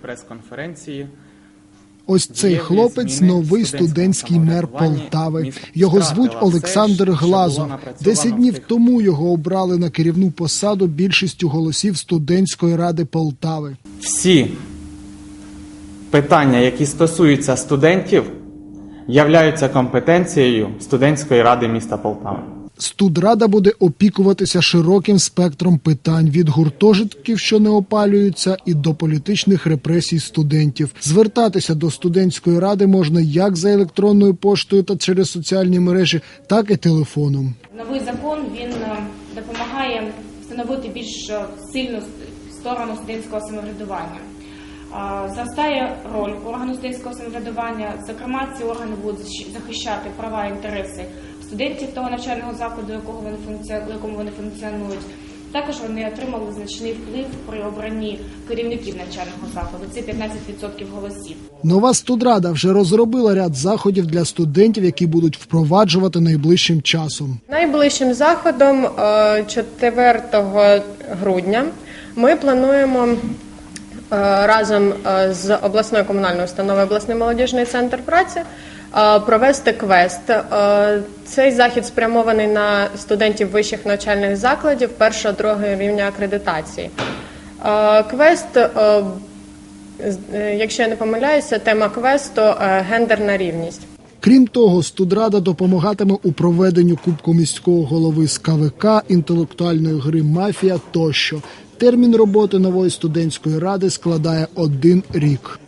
прес-конференції. Ось цей хлопець новий студентський мер. Полтави. Його звуть Олександр Глазов. Десять днів тому його обрали на керівну посаду більшістю голосів студентської ради Полтави. Всі питання, які стосуються студентів, являються компетенцією студентської ради міста Полтави. Студрада буде опікуватися широким спектром питань від гуртожитків, що не опалюються, і до політичних репресій студентів. Звертатися до студентської ради можна як за електронною поштою та через соціальні мережі, так і телефоном. Новий закон він е, допомагає встановити більш е, сильну сторону студентського самоврядування. Зростає роль органу студентського самоврядування. Зокрема, ці органи будуть захищати права і інтереси студентів того навчального закладу, якого вони функці- в якому вони функціонують. Також вони отримали значний вплив при обранні керівників навчального закладу. Це 15% голосів. Нова студрада вже розробила ряд заходів для студентів, які будуть впроваджувати найближчим часом. Найближчим заходом е, 4 грудня ми плануємо е, разом е, з обласною комунальною установою обласний молодіжний центр праці е, провести квест. Е, Цей захід спрямований на студентів вищих навчальних закладів першого другого рівня акредитації. Е, Квест, е, е, якщо я не помиляюся, тема квесту е, гендерна рівність. Крім того, студрада допомагатиме у проведенню Кубку міського голови з КВК, інтелектуальної гри Мафія тощо. Термін роботи нової студентської ради складає один рік.